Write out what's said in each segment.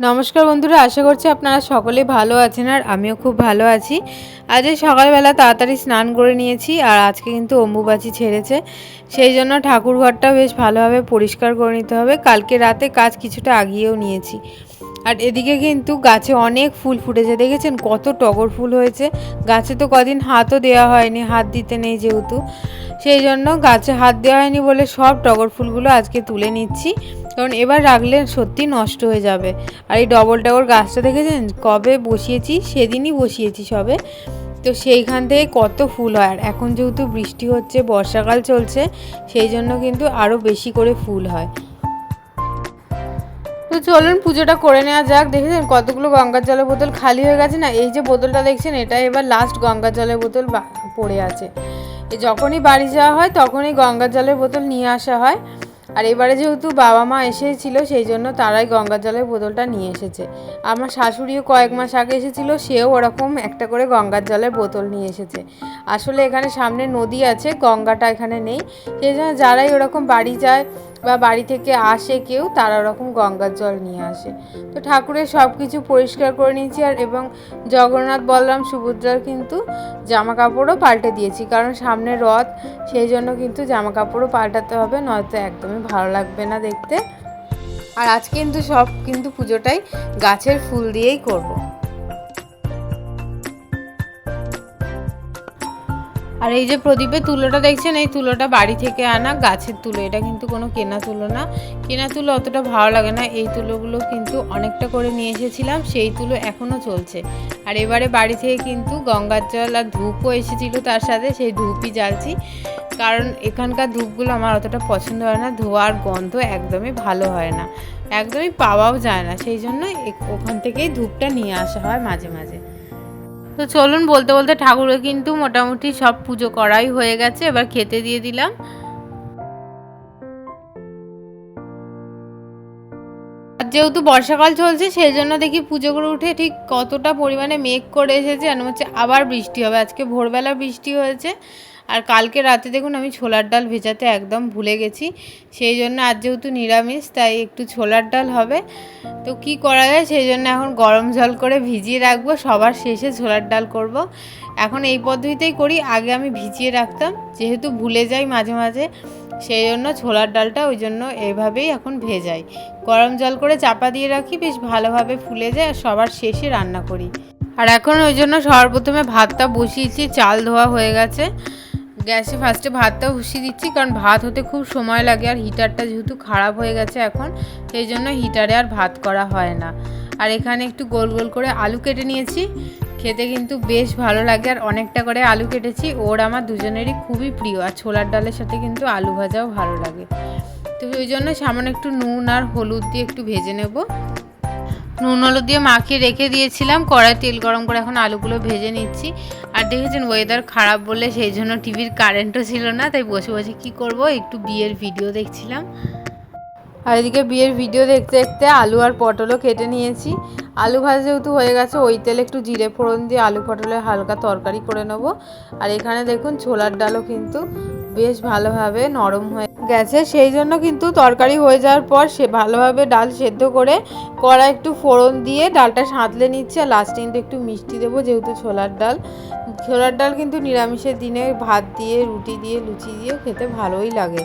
নমস্কার বন্ধুরা, আশা করছি আপনারা সকলে ভালো আছেন আর আমিও খুব ভালো আছি। আজ এই সকালবেলা তাড়াতাড়ি স্নান করে নিয়েছি আর আজকে কিন্তু অম্বুবাচি ছেড়েছে। সেই জন্য ঠাকুর ঘরটা বেশ ভালোভাবে পরিষ্কার করে নিতে হবে। কালকে রাতে কাজ কিছুটা আগিয়েও নিয়েছি। আর এদিকে কিন্তু গাছে অনেক ফুল ফুটেছে, দেখেছেন? কত টগর ফুল হয়েছে। গাছে তো কদিন হাতও দেওয়া হয়নি, হাত দিতে নেই যেহেতু। সেই জন্য গাছে হাত দেওয়া হয়নি বলে সব টগর ফুলগুলো আজকে তুলে নিচ্ছি। কারণ এবার রাখলে সত্যি নষ্ট হয়ে যাবে। আর এই ডবল টগর গাছটা দেখেছেন? কবে বসিয়েছি? সেদিনই বসিয়েছি সবে। তো সেইখান থেকে কত ফুল হয়। আর এখন যেহেতু বৃষ্টি হচ্ছে, বর্ষাকাল চলছে, সেই জন্য কিন্তু আরও বেশি করে ফুল হয়। তো চলুন পুজোটা করে নেওয়া যাক। দেখেছেন? কতগুলো গঙ্গার জলের বোতল খালি হয়ে গেছে না? এই যে বোতলটা দেখছেন, এটা এবার লাস্ট গঙ্গার জলের বোতল পড়ে আছে। যখনই বাড়ি যাওয়া হয়, তখনই গঙ্গার জলের বোতল নিয়ে আসা হয়। আর এবারে যেহেতু বাবা মা এসেছিল, সেই জন্য তারাই গঙ্গার জলের বোতলটা নিয়ে এসেছে। আমার শাশুড়িও কয়েক মাস আগে এসেছিল, সেও ওরকম একটা করে গঙ্গার জলের বোতল নিয়ে এসেছে। আসলে এখানে সামনে নদী আছে, গঙ্গাটা এখানে নেই। সেই জন্য যারাই ওরকম বাড়ি যায় বা বাড়ি থেকে আসে কেউ, তারা ওরকম গঙ্গার জল নিয়ে আসে। তো ঠাকুরের সব কিছু পরিষ্কার করে নিয়েছি আর এবং জগন্নাথ বলরাম সুভদ্রার কিন্তু জামা কাপড়ও পাল্টে দিয়েছি। কারণ সামনে রথ, সেই জন্য কিন্তু জামা কাপড়ও পাল্টাতে হবে, নয়তো একদমই ভালো লাগবে না দেখতে। আর আজকে কিন্তু সব কিন্তু পুজোটাই গাছের ফুল দিয়েই করব। আর এই যে প্রদীপের তুলোটা দেখছেন, এই তুলোটা বাড়ি থেকে আনা, গাছের তুলো। এটা কিন্তু কোনো কেনা তুলো না। কেনা তুলো অতটা ভালো লাগে না। এই তুলোগুলো কিন্তু অনেকটা করে নিয়ে এসেছিলাম, সেই তুলো এখনও চলছে। আর এবারে বাড়ি থেকে কিন্তু গঙ্গার জল আর ধূপও এসেছিল তার সাথে, সেই ধূপই জ্বালছি। কারণ এখানকার ধূপগুলো আমার অতটা পছন্দ হয় না। ধোয়ার গন্ধ একদমই ভালো হয় না। একদমই পাওয়াও যায় না। সেই জন্য ওখান থেকেই ধূপটা নিয়ে আসা হয় মাঝে মাঝে। তো চলুন বলতে বলতে ঠাকুরের কিন্তু মোটামুটি সব পুজো করাই হয়ে গেছে, এবার খেতে দিয়ে দিলাম। যেহেতু বর্ষাকাল চলছে, সেই জন্য দেখি পুজো করে উঠে ঠিক কতটা পরিমাণে মেঘ করে এসেছে। আর হচ্ছে আবার বৃষ্টি হবে। আজকে ভোরবেলা বৃষ্টি হয়েছে আর কালকে রাতে দেখুন আমি ছোলার ডাল ভেজাতে একদম ভুলে গেছি। সেই জন্য আজ যেহেতু নিরামিষ, তাই একটু ছোলার ডাল হবে। তো কি করা যায়? সেই জন্য এখন গরম জল করে ভিজিয়ে রাখব। সবার শেষে ছোলার ডাল করব। এখন এই পদ্ধতিতেই করি। আগে আমি ভিজিয়ে রাখতাম। যেহেতু ভুলে যাই মাঝে মাঝে। সেই জন্য ছোলার ডালটা ওই জন্য এইভাবেই এখন ভেজাই। গরম জল করে চাপা দিয়ে রাখি, বেশ ভালোভাবে ফুলে যায় আর সবার শেষে রান্না করি। আর এখন ওই জন্য সবার প্রথমে ভাতটা বসিয়েছি, চাল ধোয়া হয়ে গেছে। গ্যাসে ফার্স্টে ভাতটা বসিয়ে দিচ্ছি, কারণ ভাত হতে খুব সময় লাগে আর হিটারটা যেহেতু খারাপ হয়ে গেছে এখন, সেই জন্য হিটারে আর ভাত করা হয় না। আর এখানে একটু গোল গোল করে আলু কেটে নিয়েছি। খেতে কিন্তু বেশ ভালো লাগে। আর অনেকটা করে আলু কেটেছি। ওর আমার দুজনেরই খুবই প্রিয়। আর ছোলার ডালের সাথে কিন্তু আলু ভাজাও ভালো লাগে। তো ওই জন্য সামান্য একটু নুন আর হলুদ দিয়ে একটু ভেজে নেব। নুন, হলুদ দিয়ে মাখিয়ে রেখে দিয়েছিলাম। কড়াই তেল গরম করে এখন আলুগুলো ভেজে নিচ্ছি। আর দেখেছেন ওয়েদার খারাপ বলে সেই জন্য টিভির কারেন্টও ছিল না। তাই বসে বসে কি করব? একটু বিয়ের ভিডিও দেখছিলাম। আর এদিকে বিয়ের ভিডিও দেখতে দেখতে আলু আর পটলও কেটে নিয়েছি। আলু ভাজা যেহেতু হয়ে গেছে, ওই তেলে একটু জিরে ফোড়ন দিয়ে আলু পটলের হালকা তরকারি করে নেব। আর এখানে দেখুন ছোলার ডালও কিন্তু বেশ ভালোভাবে নরম হয়ে গেছে। সেই জন্য কিন্তু তরকারি হয়ে যাওয়ার পর সে ভালোভাবে ডাল সেদ্ধ করে কড়া একটু ফোড়ন দিয়ে ডালটা সাঁতলে নিচ্ছে। আর লাস্টে কিন্তু একটু মিষ্টি দেবো যেহেতু ছোলার ডাল। ছোলার ডাল কিন্তু নিরামিষের দিনে ভাত দিয়ে, রুটি দিয়ে, লুচি দিয়েও খেতে ভালোই লাগে।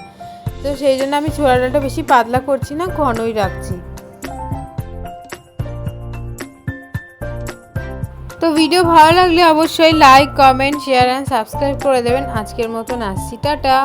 তো সেই জন্য আমি ছোলা ডালটা বেশি পাতলা করছি না, ঘনই রাখছি। তো ভিডিও ভালো লাগলে অবশ্যই like comment share and subscribe করে দেবেন। আজকের মতন আসছি, টাটা।